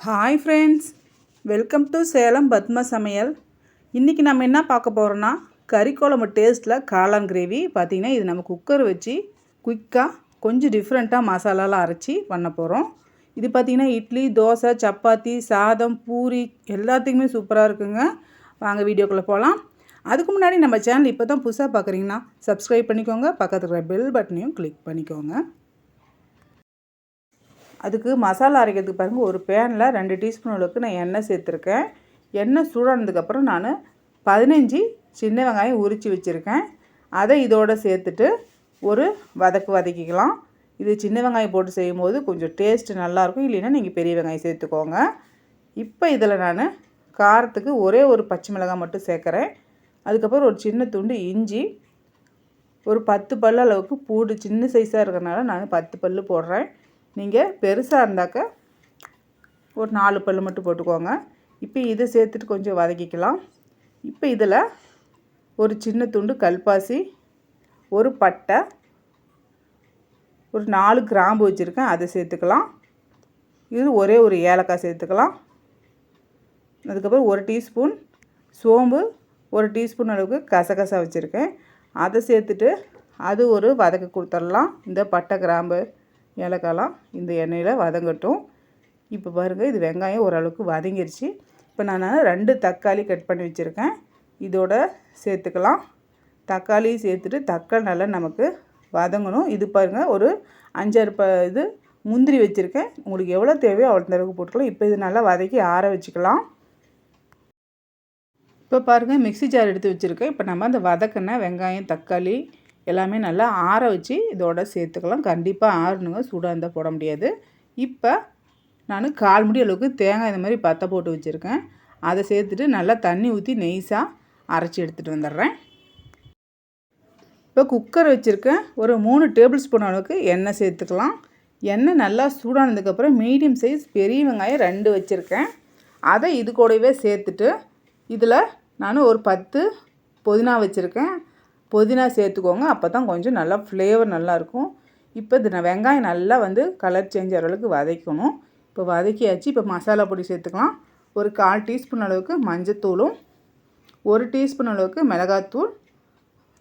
Hi friends welcome to Salem Padma சமையல் இன்றைக்கி நம்ம என்ன பார்க்க போகிறோன்னா கறி குழம்பு டேஸ்ட்டில் காளான் கிரேவி பார்த்திங்கன்னா இது நம்ம குக்கர் வச்சு குயிக்காக கொஞ்சம் டிஃப்ரெண்ட்டாக மசாலாலாம் அரைச்சி பண்ண போகிறோம் இது பார்த்திங்கன்னா இட்லி தோசை சப்பாத்தி சாதம் பூரி எல்லாத்துக்குமே சூப்பராக இருக்குங்க. வாங்க வீடியோக்குள்ளே போகலாம் அதுக்கு முன்னாடி நம்ம சேனல் இப்போ தான் புதுசாக பார்க்குறீங்கன்னா சப்ஸ்கிரைப் பண்ணிக்கோங்க. பக்கத்தில் இருக்கிற பெல் பட்டனையும் கிளிக் பண்ணிக்கோங்க. அதுக்கு மசாலா அரைக்கிறதுக்கு பாருங்கள் ஒரு பேனில் ரெண்டு டீஸ்பூன் அளவுக்கு நான் எண்ணெய் சேர்த்துருக்கேன். எண்ணெய் சூடானதுக்கப்புறம் நான் பதினஞ்சு சின்ன வெங்காயம் உரித்து வச்சுருக்கேன். அதை இதோடு சேர்த்துட்டு ஒரு வதக்கு வதக்கிக்கலாம். இது சின்ன வெங்காயம் போட்டு செய்யும்போது கொஞ்சம் டேஸ்ட்டு நல்லாயிருக்கும். இல்லைன்னா நீங்கள் பெரிய வெங்காயம் சேர்த்துக்கோங்க. இப்போ இதில் நான் காரத்துக்கு ஒரே ஒரு பச்சை மிளகாய் மட்டும் சேர்க்குறேன். அதுக்கப்புறம் ஒரு சின்ன துண்டு இஞ்சி ஒரு பத்து பல்லு அளவுக்கு பூடு சின்ன சைஸாக இருக்கிறனால நான் பத்து பல்லு போடுறேன். நீங்கள் பெருசாக இருந்தாக்க ஒரு நாலு பல் மட்டும் போட்டுக்கோங்க. இப்போ இதை சேர்த்துட்டு கொஞ்சம் வதக்கிக்கலாம். இப்போ இதில் ஒரு சின்ன துண்டு கல்பாசி ஒரு பட்டை ஒரு நாலு கிராம்பு வச்சுருக்கேன். அதை சேர்த்துக்கலாம். இது ஒரே ஒரு ஏலக்காய் சேர்த்துக்கலாம். அதுக்கப்புறம் ஒரு டீஸ்பூன் சோம்பு ஒரு டீஸ்பூன் அளவுக்கு கசகசா வச்சுருக்கேன். அதை சேர்த்துட்டு அது ஒரு வதக்க கொடுத்துடலாம். இந்த பட்டை கிராம்பு ஏலக்காயெலாம் இந்த எண்ணெயில் வதங்கட்டும். இப்போ பாருங்கள் இது வெங்காயம் ஓரளவுக்கு வதங்கிருச்சு. இப்போ நான் ரெண்டு தக்காளி கட் பண்ணி வச்சுருக்கேன். இதோட சேர்த்துக்கலாம். தக்காளி சேர்த்துட்டு தக்காளி நல்லா நமக்கு வதங்கணும். இது பாருங்கள் ஒரு அஞ்சாறு ப இது முந்திரி வச்சுருக்கேன். உங்களுக்கு எவ்வளோ தேவையோ அவ்வளோ அளவுக்கு போட்டுக்கலாம். இப்போ இது நல்லா வதக்கி ஆற வச்சுக்கலாம். இப்போ பாருங்கள் மிக்சி ஜார் எடுத்து வச்சுருக்கேன். இப்போ நம்ம அந்த வதக்கின வெங்காயம் தக்காளி எல்லாமே நல்லா ஆற வச்சு இதோட சேர்த்துக்கலாம். கண்டிப்பாக ஆறணுங்க. சூடாக இருந்தால் போட முடியாது. இப்போ நான் கால் முடி அளவுக்கு தேங்காய் இந்த மாதிரி பற்ற போட்டு வச்சுருக்கேன். அதை சேர்த்துட்டு நல்லா தண்ணி ஊற்றி நெய்ஸாக அரைச்சி எடுத்துகிட்டு வந்துடுறேன். இப்போ குக்கர் வச்சுருக்கேன். ஒரு மூணு டேபிள் ஸ்பூன் அளவுக்கு எண்ணெய் சேர்த்துக்கலாம். எண்ணெய் நல்லா சூடானதுக்கப்புறம் மீடியம் சைஸ் பெரிய வெங்காயம் ரெண்டு வச்சுருக்கேன். அதை இது கூடவே சேர்த்துட்டு இதில் நான் ஒரு பத்து புதினா வச்சுருக்கேன். புதினா சேர்த்துக்கோங்க. அப்போ தான் கொஞ்சம் நல்லா ஃப்ளேவர் நல்லாயிருக்கும். இப்போ இது வெங்காயம் நல்லா வந்து கலர் சேஞ்ச் ஆகிற அளவுக்கு வதக்கணும். இப்போ வதக்கியாச்சு. இப்போ மசாலா பொடி சேர்த்துக்கலாம். ஒரு கால் டீஸ்பூன் அளவுக்கு மஞ்சத்தூளும் ஒரு டீஸ்பூன் அளவுக்கு மிளகாத்தூள்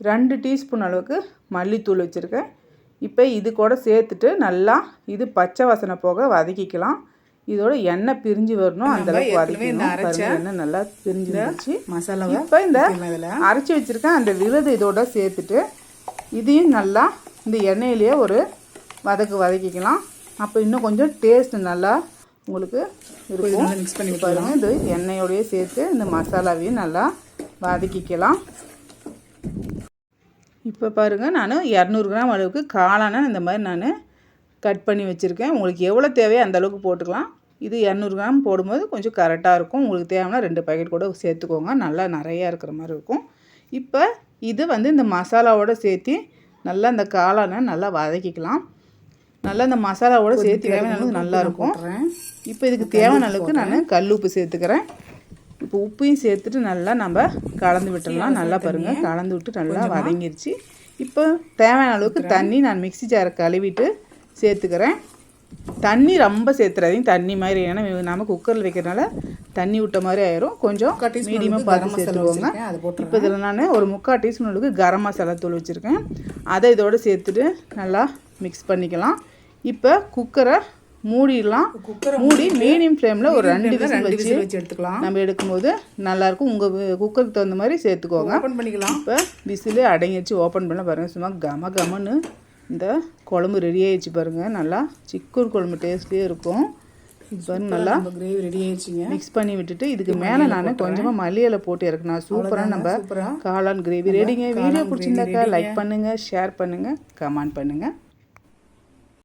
ரெண்டு டீஸ்பூன் அளவுக்கு மல்லித்தூள் வச்சுருக்கேன். இப்போ இது கூட சேர்த்துட்டு நல்லா இது பச்சை வாசனை போக வதக்கிக்கலாம். இதோட எண்ணெய் பிரிஞ்சு வரணும். அந்த அளவுக்கு வதக்கணும் எண்ணெய் நல்லா பிரிஞ்சு வந்துச்சு மசாலா இப்போ இந்த அரைச்சி வச்சுருக்கேன் அந்த விழுது இதோட சேர்த்துட்டு இதையும் நல்லா இந்த எண்ணெயிலேயே ஒரு வதக்கு வதக்கிக்கலாம். அப்போ இன்னும் கொஞ்சம் டேஸ்ட் நல்லா உங்களுக்கு இருக்கும். மிக்ஸ் பண்ணி பாருங்க இது எண்ணெயோடய சேர்த்து இந்த மசாலாவையும் நல்லா வதக்கிக்கலாம். இப்போ பாருங்கள் நான் இரநூறு கிராம் அளவுக்கு காளான இந்த மாதிரி நான் கட் பண்ணி வச்சுருக்கேன். உங்களுக்கு எவ்வளோ தேவையோ அந்த அளவுக்கு போட்டுக்கலாம். இது இரநூறு கிராம் போடும்போது கொஞ்சம் கரெக்டாக இருக்கும். உங்களுக்கு தேவைன்னா ரெண்டு பேக்கெட் கூட சேர்த்துக்கோங்க. நல்லா நிறையா இருக்கிற மாதிரி இருக்கும். இப்போ இது வந்து இந்த மசாலாவோடு சேர்த்து நல்லா இந்த காளானை நல்லா வதக்கிக்கலாம். நல்லா இந்த மசாலாவோட சேர்த்து தேவையான அளவுக்கு நல்லாயிருக்கும் இப்போ இதுக்கு தேவையான அளவுக்கு நான் கல் உப்பு சேர்த்துக்கிறேன். இப்போ உப்பையும் சேர்த்துட்டு நல்லா நம்ம கலந்து விட்டுடலாம் நல்லா பாருங்கள் கலந்து விட்டு நல்லா வதங்கிருச்சு. இப்போ தேவையான அளவுக்கு தண்ணி நான் மிக்சி ஜாரை கழுவிட்டு சேர்த்துக்கிறேன். தண்ணி ரொம்ப சேர்த்துறாதீங்க. தண்ணி மாதிரி ஏன்னா நம்ம குக்கரில் வைக்கிறனால தண்ணி விட்ட மாதிரி ஆயிரும். கொஞ்சம் மீடியமாக பார்த்து சேர்த்துக்கோங்க. இப்போ இதில் நான் ஒரு முக்கால் டீஸ்பூன் அளவுக்கு கரம் மசாலா தூள் வச்சுருக்கேன். அதை இதோடு சேர்த்துட்டு நல்லா மிக்ஸ் பண்ணிக்கலாம். இப்போ குக்கரை மூடிடலாம். மூடி மீடியம் ஃப்ளேமில் ஒரு ரெண்டு விசில் வச்சு வச்சு எடுத்துக்கலாம். நம்ம எடுக்கும்போது நல்லாயிருக்கும். உங்கள் குக்கருக்கு தகுந்த மாதிரி சேர்த்துக்கோங்க. ஓப்பன் பண்ணிக்கலாம். இப்போ விசிலே அடங்கிடுச்சு ஓப்பன் பண்ண பாருங்கள் சும்மா கம கமன்னு இந்த குழம்பு ரெடி ஆகிடுச்சு பாருங்கள் நல்லா சிக்கன் குழம்பு டேஸ்ட்லேயே இருக்கும். இப்போ நல்லா கிரேவி ரெடி ஆயிடுச்சுங்க. மிக்ஸ் பண்ணி விட்டுட்டு இதுக்கு மேலே நான் கொஞ்சமாக மல்லியில் போட்டு இறக்குனா சூப்பராக நம்ம காளான் கிரேவி ரெடிங்க வீடியோ பிடிச்சிருந்தாக்கா லைக் பண்ணுங்கள் ஷேர் பண்ணுங்கள் கமெண்ட் பண்ணுங்கள்